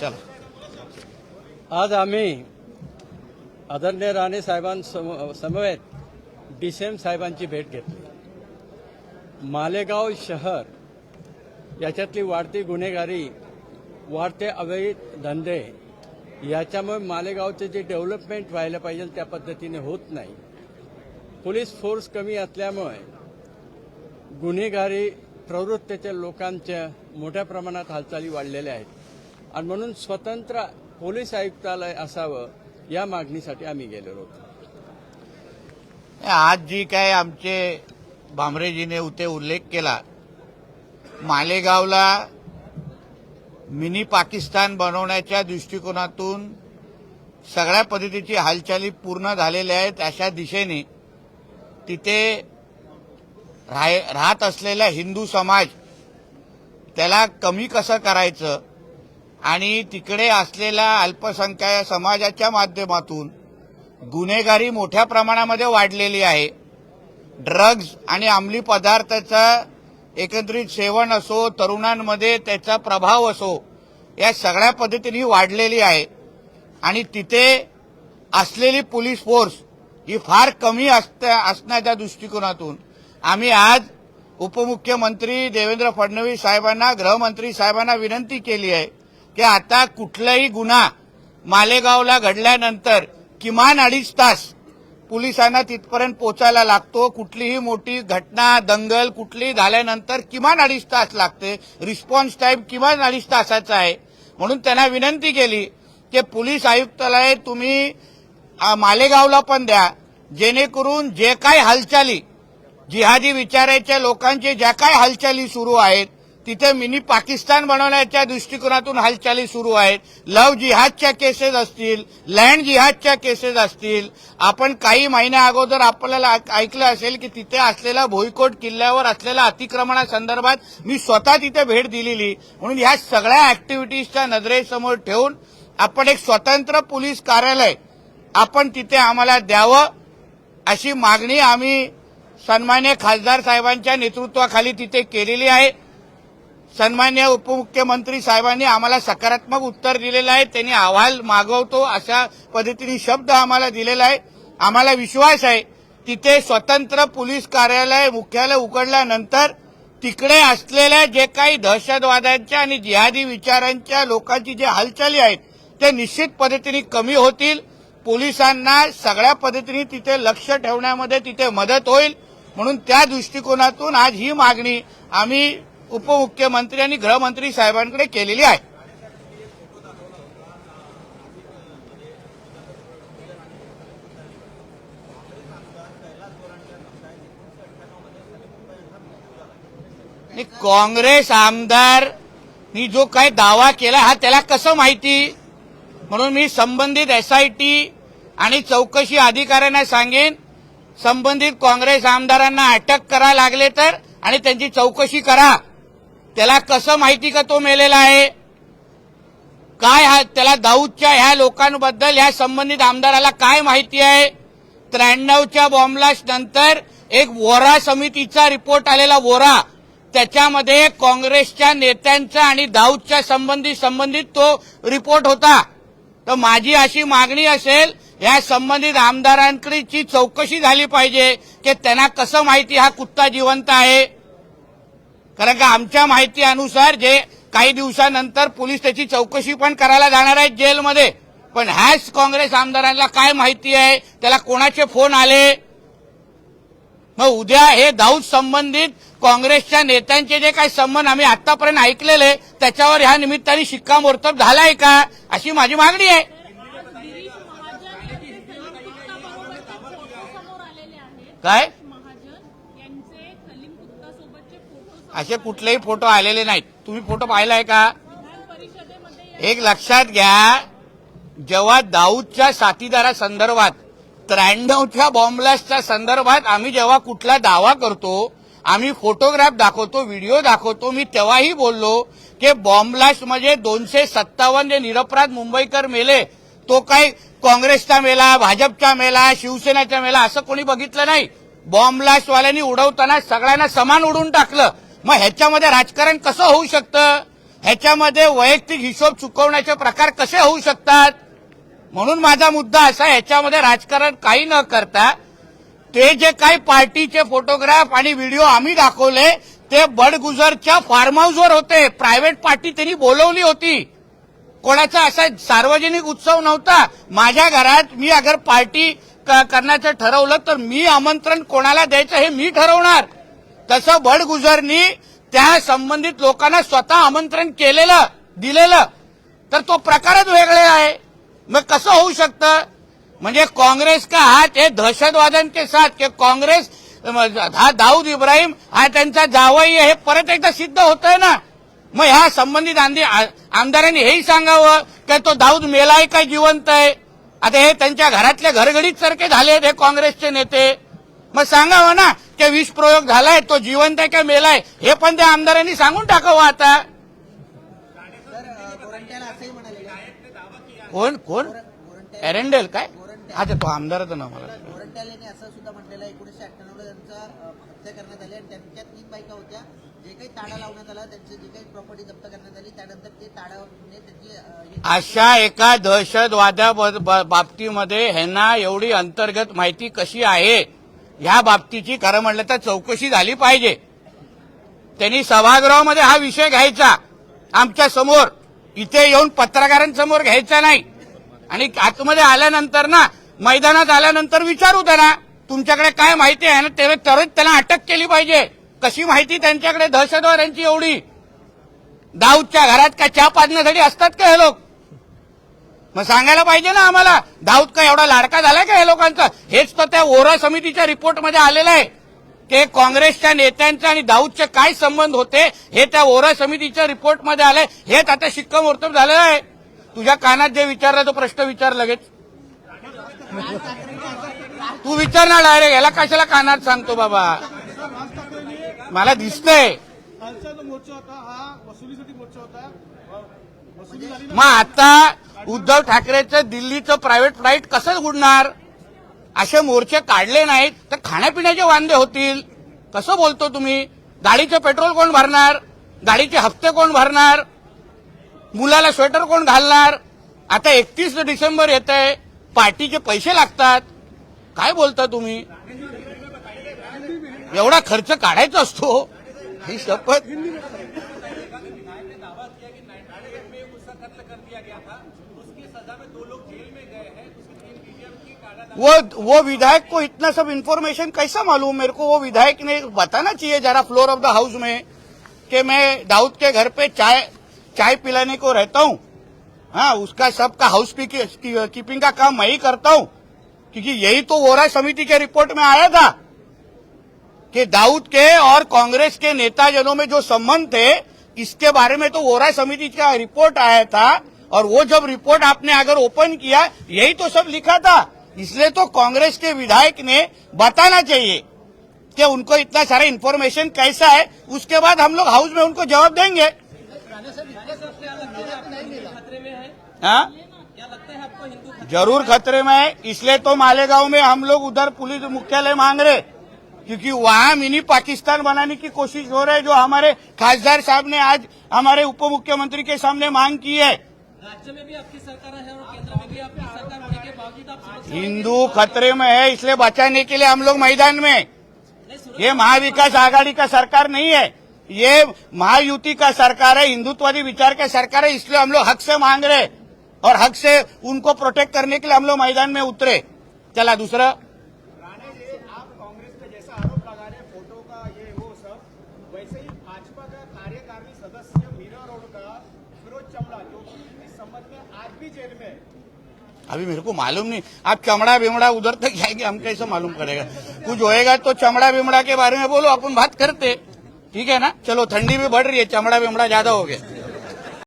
चला. आज आम्ही आदरणीय राणे साहेबांसम समवेत एम साहेबांची भेट घेतली. मालेगाव शहर याच्यातली वाढती गुन्हेगारी वाढते अवैध धंदे याच्यामुळे मालेगावचे जे डेव्हलपमेंट व्हायला पाहिजे त्या पद्धतीने होत नाही. पोलीस फोर्स कमी असल्यामुळे गुन्हेगारी प्रवृत्तीच्या लोकांच्या मोठ्या प्रमाणात हालचाली वाढलेल्या आहेत. आणि म्हणून स्वतंत्र पोलीस आयुक्तालय असावं या मागणीसाठी आम्ही गेलेलो होतो. आज जी काय आमचे भामरेजीने उते उल्लेख केला मालेगावला मिनी पाकिस्तान बनवण्याच्या दृष्टिकोनातून सगळ्या पद्धतीची हालचाली पूर्ण झालेल्या आहेत अशा दिशेने तिथे राहत असलेला हिंदू समाज त्याला कमी कसं करायचं आणि तिकडे असलेल्या अल्पसंख्याक समाजाच्या माध्यमातून गुन्हेगारी मोठ्या प्रमाणामध्ये वाढलेली आहे. ड्रग्ज आणि अंमली पदार्थाचं एकत्रित सेवन असो तरुणांमध्ये त्याचा प्रभाव असो या सगळ्या पद्धतीने वाढलेली आहे. आणि तिथे असलेली पोलीस फोर्स ही फार कमी असत असण्याच्या दृष्टिकोनातून आम्ही आज उपमुख्यमंत्री देवेंद्र फडणवीस साहेबांना गृहमंत्री साहेबांना विनंती केली आहे की आता कुठलाही गुन्हा मालेगावला घडल्यानंतर किमान अडीच तास पोलिसांना तिथपर्यंत पोचायला लागतो. कुठलीही मोठी घटना दंगल कुठलीही झाल्यानंतर किमान अडीच तास लागते. रिस्पॉन्स टाईम किमान अडीच तासाचा आहे. म्हणून त्यांना विनंती केली की पोलीस आयुक्तालय तुम्ही मालेगावला पण द्या. जेणेकरून जे काय हालचाली जिहादी विचाराच्या लोकांचे ज्या काय हालचाली सुरू आहेत तिथे मिनी पाकिस्तान बनवण्याच्या दृष्टिकोनातून हालचाली सुरू आहेत. लव जिहादच्या केसेस असतील लँड जिहादच्या केसेस असतील. आपण काही महिन्या अगोदर आपल्याला ऐक- ऐकलं असेल की तिथे असलेला भोईकोट किल्ल्यावर असलेल्या अतिक्रमणासंदर्भात मी स्वतः तिथे भेट दिलेली. म्हणून ह्या सगळ्या ऍक्टिव्हिटीजच्या नजरेसमोर ठेवून आपण एक स्वतंत्र पोलीस कार्यालय आपण तिथे आम्हाला द्यावं अशी मागणी आम्ही सन्मान्य खासदार साहेबांच्या नेतृत्वाखाली तिथे केलेली आहे. सन्मान्य उपमुख्यमंत्री साहेबांनी आम्हाला सकारात्मक उत्तर दिलेलं आहे. त्यांनी अहवाल मागवतो अशा पद्धतीने शब्द आम्हाला दिलेला आहे. आम्हाला विश्वास आहे तिथे स्वतंत्र पोलीस कार्यालय मुख्यालय उघडल्यानंतर तिकडे असलेल्या जे काही दहशतवाद्यांच्या आणि जिहादी विचारांच्या लोकांची जे हालचाली आहेत ते निश्चित पद्धतीने कमी होतील. पोलिसांना सगळ्या पद्धतीने तिथे लक्ष ठेवण्यामध्ये तिथे मदत होईल. म्हणून त्या दृष्टिकोनातून आज ही मागणी आम्ही उपमुख्यमंत्री आणि गृहमंत्री साहेबांकडे केलेली आहे. काँग्रेस काँग्रेस आमदारनी जो काही दावा केला हा त्याला कसं माहिती? म्हणून मी संबंधित एसआयटी आणि चौकशी अधिकाऱ्यांना सांगेन संबंधित काँग्रेस आमदारांना अटक करा लागले तर आणि त्यांची चौकशी करा. त्याला कसं माहिती का तो मेलेला आहे? काय हा त्याला दाऊदच्या ह्या लोकांबद्दल ह्या संबंधित आमदाराला काय माहिती आहे? त्र्याण्णवच्या बॉम्बलास्ट नंतर एक वोरा समितीचा रिपोर्ट आलेला वोरा त्याच्यामध्ये काँग्रेसच्या नेत्यांचा आणि दाऊदच्या संबंधित संबंधित तो रिपोर्ट होता. तर माझी अशी मागणी असेल या संबंधित आमदारांकडची चौकशी झाली पाहिजे की त्यांना कसं माहिती हा कुत्ता जिवंत आहे? कारण का आमच्या माहिती अनुसार जे काही दिवसानंतर पोलीस त्याची चौकशी पण करायला जाणार आहेत जेलमध्ये. पण ह्याच काँग्रेस आमदारांना काय माहिती आहे? त्याला कोणाचे फोन आले? मग उद्या हे दाऊद संबंधित काँग्रेसच्या नेत्यांचे जे काही संबंध आम्ही आतापर्यंत ऐकलेले त्याच्यावर ह्या निमित्ताने शिक्कामोर्तब झालाय का? अशी माझी मागणी आहे. गिरीश असे कुठलेही फोटो आलेले नाहीत. तुम्ही फोटो पाहिलाय का? एक लक्षात घ्या जेव्हा दाऊदच्या साथीदारासंदर्भात त्र्याण्णवच्या बॉम्बलास्टच्या संदर्भात आम्ही जेव्हा कुठला दावा करतो आम्ही फोटोग्राफ दाखवतो व्हिडिओ दाखवतो मी तेव्हाही बोललो की बॉम्बलास्ट म्हणजे दोनशे सत्तावन्न जे निरपराध मुंबईकर मेले तो काही काँग्रेसचा मेला भाजपचा मेला शिवसेनेचा मेला असं कोणी बघितलं नाही. बॉम्बलास्टवाल्यांनी उडवताना सगळ्यांना समान उडून टाकलं. मग ह्याच्यामध्ये राजकारण कसं होऊ शकतं? ह्याच्यामध्ये वैयक्तिक हिशोब चुकवण्याचे प्रकार कसे होऊ शकतात? म्हणून माझा मुद्दा असा ह्याच्यामध्ये राजकारण काही न करता ते जे काही पार्टीचे फोटोग्राफ आणि व्हिडिओ आम्ही दाखवले ते बडगुजरच्या फार्म हाऊसवर होते. प्रायव्हेट पार्टी त्यांनी बोलवली होती. कोणाचा असा सार्वजनिक उत्सव नव्हता. माझ्या घरात मी अगर पार्टी क- करण्याचं ठरवलं तर मी आमंत्रण कोणाला द्यायचं हे मी ठरवणार. तसं भडगुजरनी त्या संबंधित लोकांना स्वतः आमंत्रण केलेलं दिलेलं. तर तो प्रकारच वेगळे आहे. मग कसं होऊ शकतं? म्हणजे काँग्रेस का हात हे दहशतवाद्यांचे साथ की काँग्रेस हा दाऊद इब्राहिम हा त्यांचा जावई हे परत एकदा सिद्ध होत आहे ना? मग ह्या संबंधित आमदारांनी हेही सांगावं की तो दाऊद मेलाय काय जिवंत आहे. आता हे त्यांच्या घरातल्या घरगडीत सारखे आहेत हे काँग्रेसचे नेते. मग सांगावं ना की विष प्रयोग झालाय तो जिवंत आहे का मेलाय हे पण त्या आमदारांनी सांगून टाकावं आता. कोण कोण? एरंडेल काय? अच्छा तो आमदारच ना मला. गोरंट्याल यांनी असं सुद्धा म्हटलेलं आहे एकोणीसशे अठ्ठ्याण्णवला त्यांचा अ, हत्या करण्यात आली आणि त्यांच्या तीन बायका होत्या. जे काही ताडा लावण्यात आला त्यांची जी काही प्रॉपर्टी जप्त करण्यात आली त्यानंतर ते ताडाने त्यांची अ, अशा एका दहशतवाद्या बाबतीमध्ये ह्यांना एवढी अंतर्गत माहिती कशी आहे? ह्या बाबतीची खरं म्हणलं तर चौकशी झाली पाहिजे. त्यांनी सभागृहामध्ये हा विषय घ्यायचा. आमच्यासमोर. इथे येऊन पत्रकारांसमोर घ्यायचा नाही. आणि आतमध्ये आल्यानंतर ना मैदानात आल्यानंतर विचारू त्यांना तुमच्याकडे काय माहिती आहे ना तेव्हा तरच त्यांना अटक केली पाहिजे. कशी माहिती त्यांच्याकडे? दहशतवाद्यांची एवढी. दाऊदच्या घरात का चहा पाजण्यासाठी असतात का हे लोक? मग सांगायला पाहिजे ना आम्हाला दाऊद का एवढा लाडका झालाय का हे लोकांचा? हेच तर त्या ओरा समितीच्या रिपोर्टमध्ये आलेलं आहे. की काँग्रेसच्या नेत्यांचे आणि दाऊदचे काय संबंध होते हे त्या ओरा समितीच्या रिपोर्टमध्ये आलंय. हेच आता शिक्कामोर्तब झालेलं आहे. तुझ्या कानात जे विचारलं तो प्रश्न विचार लगेच. तू विचार ना डायरेक्ट याला कशाला कानात सांगतो बाबा? मला दिसतंय. हा मग आता उद्धव ठाकरेचं दिल्लीचं प्रायव्हेट फ्लाईट कसं उडणार? असे मोर्चे काढले नाहीत तर खाण्यापिण्याचे वांदे होतील. कसं बोलतो तुम्ही? गाडीचं पेट्रोल कोण भरणार? गाडीचे हप्ते कोण भरणार? मुलाला स्वेटर कोण घालणार? आता एकतीस डिसेंबर येत आहे पार्टीचे पैसे लागतात. काय बोलता तुम्ही? एवढा खर्च काढायचा असतो? ही शपथ वो वो विधायक को इतना सब इन्फॉर्मेशन कैसा मालूम? मेरे को वो विधायक ने बताना चाहिए जरा फ्लोर ऑफ़ द हाउस में कि मैं दाऊद के घर पे चाय चाय पिलाने को रहता हूँ। हाँ उसका सबका हाउस कीपिंग का काम मैं ही करता हूँ। क्योंकि यही तो वोरा समिति के रिपोर्ट में आया था कि दाऊद के और कांग्रेस के नेताजनों में जो संबंध थे इसके बारे में तो वोरा समिति का रिपोर्ट आया था और वो जब रिपोर्ट आपने अगर ओपन किया, यही तो सब लिखा था। इसलिए तो कांग्रेस के विधायक ने बताना चाहिए कि उनको इतना सारा इन्फॉर्मेशन कैसा है। उसके बाद हम लोग हाउस में उनको जवाब देंगे। हाँ? ज़रूर खतरे में है। इसलिए तो मालेगांव में हम लोग उधर पुलिस मुख्यालय मांग रहे। क्योंकि वहाँ मिनी पाकिस्तान बनाने की कोशिश हो रही है जो हमारे खासदार साहब ने आज हमारे उप मुख्यमंत्री के सामने मांग की है। राज्य में भी आपकी सरकार है और केंद्र में भी आपकी सरकार होने के बावजूद आप हिंदू खतरे में है इसलिए बचाने के लिए हम लोग मैदान में। ये महाविकास आघाड़ी का सरकार नहीं है ये महायुति का सरकार है हिंदुत्ववादी विचार का सरकार है इसलिए हम लोग हक से मांग रहे और हक से उनको प्रोटेक्ट करने के लिए हम लोग मैदान में उतरे। चला दूसरा राणे जी आप कांग्रेस पे जैसा आरोप लगा रहे हैं फ़ोटो का ये वो सब वैसे ही भाजपा का कार्यकारिणी सदस्य मीरा रोड का फिरोज चमड़ा, जो इस संबंध में आज भी जेल में अभी मेरे को मालूम नहीं। आप चमड़ा बिमड़ा उधर तक जाएँगे, हम कैसे मालूम करेगा? कुछ होएगा तो चमड़ा बिमड़ा के बारे में बोलो, अपन बात करते। ठीक है ना? चलो, ठंडी भी बढ़ रही है, चमड़ा बिमड़ा ज़्यादा हो गया।